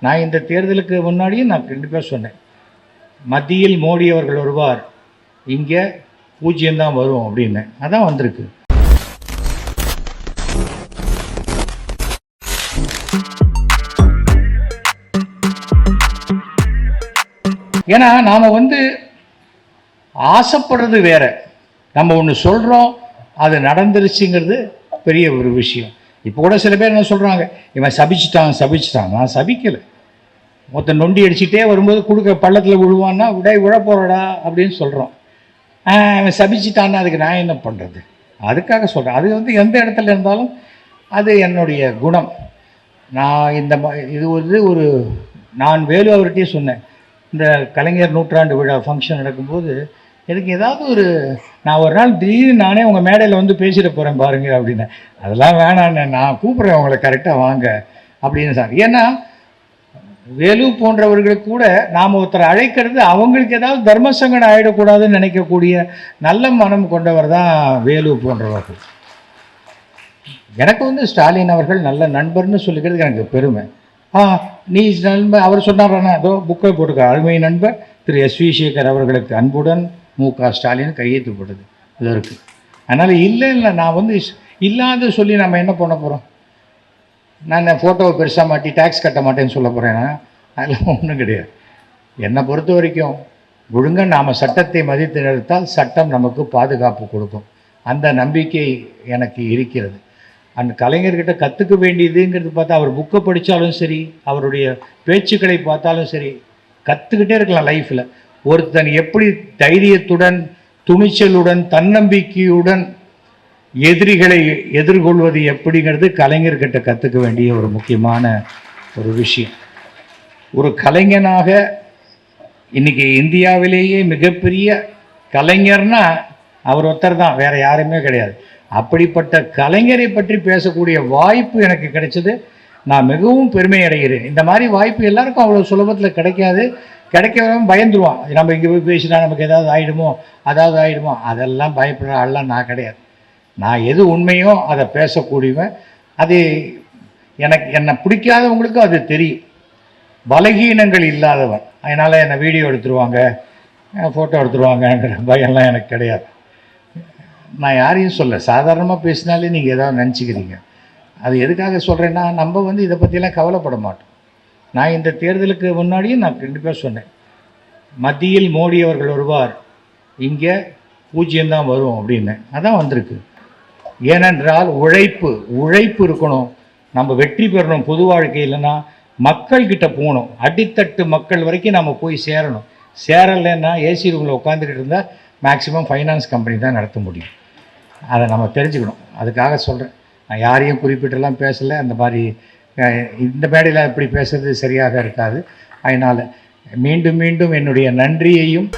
நான் இந்த தேர்தலுக்கு முன்னாடியும் நான் கண்டிப்பாக சொன்னேன். மத்தியில் மோடி அவர்கள் வருவார் இங்கே பூஜ்ஜியம்தான் வரும் அப்படின்னு. அதான் வந்திருக்கு. ஏன்னா நாம் வந்து ஆசைப்படுறது வேற. நம்ம ஒன்று சொல்கிறோம் அது நடந்துருச்சுங்கிறது பெரிய ஒரு விஷயம். இப்போ கூட சில பேர் என்ன சொல்கிறாங்க இவன் சபிச்சிட்டான் சபிச்சிட்டான். நான் சபிக்கலை. மொத்த நொண்டி அடிச்சுட்டே வரும்போது கொடுக்க பள்ளத்தில் விழுவான்னா விடை விழ போகிறடா அப்படின்னு சொல்கிறோம் அவன் சபிச்சிட்டான்னா அதுக்கு நான் என்ன பண்ணுறது அதுக்காக சொல்கிறேன் அது வந்து எந்த இடத்துல இருந்தாலும் அது என்னுடைய குணம். நான் இந்த இது ஒரு ஒரு நான் வேலு அவர்கிட்டயே சொன்னேன். இந்த கலைஞர் நூற்றாண்டு விழா ஃபங்க்ஷன் நடக்கும்போது எனக்கு ஏதாவது ஒரு நான் ஒரு நாள் திடீர்னு நானே உங்கள் மேடையில் வந்து பேசிட போகிறேன் பாருங்க அப்படின்னு. அதெல்லாம் வேணாண்ணே நான் கூப்பிட்றேன் உங்களை கரெக்டாக வாங்க அப்படின்னு சார். ஏன்னா வேலு போன்றவர்களுக்கு கூட நாம் ஒருத்தரை அழைக்கிறது அவங்களுக்கு ஏதாவது தர்மசங்கடம் ஆகிடக்கூடாதுன்னு நினைக்கக்கூடிய நல்ல மனம் கொண்டவர் தான் வேலு போன்றவர்கள். எனக்கு வந்து ஸ்டாலின் அவர்கள் நல்ல நண்பர்னு சொல்லிக்கிறதுக்கு எனக்கு பெருமை. ஆ நீ நண்பர் அவர் சொன்னார் ஏதோ புக்கை போட்டுக்க அருமை நண்பர் திரு எஸ் வி சேகர் அவர்களுக்கு அன்புடன் மு க ஸ்டாலின் கையெழுத்துப்படுது இது இருக்குது அதனால் இல்லை இல்லை நான் வந்து இல்லாத சொல்லி நம்ம என்ன பண்ண போகிறோம் நான் ஃபோட்டோவை பெருசாக மாட்டி டேக்ஸ் கட்ட மாட்டேன்னு சொல்ல போகிறேன்னா அதெல்லாம் ஒன்றும் கிடையாது. என்னை பொறுத்த வரைக்கும் ஒழுங்காக நாம் சட்டத்தை மதித்து நிறுத்தால் சட்டம் நமக்கு பாதுகாப்பு கொடுக்கும். அந்த நம்பிக்கை எனக்கு இருக்கிறது. அந்த கலைஞர்கிட்ட கற்றுக்க வேண்டியதுங்கிறது பார்த்தா அவர் புக்கை படித்தாலும் சரி அவருடைய பேச்சுக்களை பார்த்தாலும் சரி கற்றுக்கிட்டே இருக்கலாம் லைஃப்பில் ஒருத்தன் எப்படி தைரியத்துடன் துணிச்சலுடன் தன்னம்பிக்கையுடன் எதிரிகளை எதிர்கொள்வது எப்படிங்கிறது கலைஞர்கிட்ட கற்றுக்க வேண்டிய ஒரு முக்கியமான ஒரு விஷயம். ஒரு கலைஞனாக இன்றைக்கி இந்தியாவிலேயே மிகப்பெரிய கலைஞர்னா அவர் ஒருத்தர் தான் வேறு யாருமே கிடையாது. அப்படிப்பட்ட கலைஞரை பற்றி பேசக்கூடிய வாய்ப்பு எனக்கு கிடைச்சது. நான் மிகவும் பெருமை அடைகிறேன் இந்த மாதிரி வாய்ப்பு எல்லாருக்கும் அவ்வளோ சுலபத்தில் கிடைக்காது. கிடைக்கிறவன் பயந்துருவான் நம்ம இங்கே போய் பேசினா நமக்கு ஏதாவது ஆகிடுமோ அதாவது ஆகிடுமோ அதெல்லாம் பயப்படுற ஆள்லாம் நான் கிடையாது. நான் எது உண்மையோ அதை பேசக்கூடியவன். அது எனக்கு என்னை பிடிக்காதவங்களுக்கும் அது தெரியும். பலகீனங்கள் இல்லாதவன். அதனால் என்னை வீடியோ எடுத்துருவாங்க. ஃபோட்டோ எடுத்துருவாங்கங்கிற பயம்லாம் எனக்கு கிடையாது. நான் யாரையும் சொல்ல சாதாரணமாக பேசினாலே நீங்கள் ஏதாவது நினச்சிக்கிறீங்க. அது எதுக்காக சொல்கிறேன்னா நம்ம வந்து இதை பற்றியெல்லாம் கவலைப்பட மாட்டோம். நான் இந்த தேர்தலுக்கு முன்னாடியும் நான் கண்டிப்பாக சொன்னேன். மத்தியில் மோடி அவர்கள் வருவார் இங்கே பூஜ்ஜியம்தான் வரும் அப்படின்னு. அதான் வந்திருக்கு. ஏனென்றால் உழைப்பு உழைப்பு இருக்கணும். நம்ம வெற்றி பெறணும் பொது இல்லைன்னா மக்கள்கிட்ட போகணும். அடித்தட்டு மக்கள் வரைக்கும் நம்ம போய் சேரணும். சேரலைன்னா ஏசி ரூமில் உட்காந்துக்கிட்டு இருந்தால் மேக்ஸிமம் ஃபைனான்ஸ் கம்பெனி தான் நடத்த முடியும். அதை நம்ம தெரிஞ்சுக்கணும். அதுக்காக சொல்கிறேன் நான் யாரையும் குறிப்பிட்டெல்லாம் பேசலை. அந்த மாதிரி இந்த மேடையில் இப்படி பேசுறது சரியாக இருக்காது. அதனால் மீண்டும் மீண்டும் என்னுடைய நன்றியையும்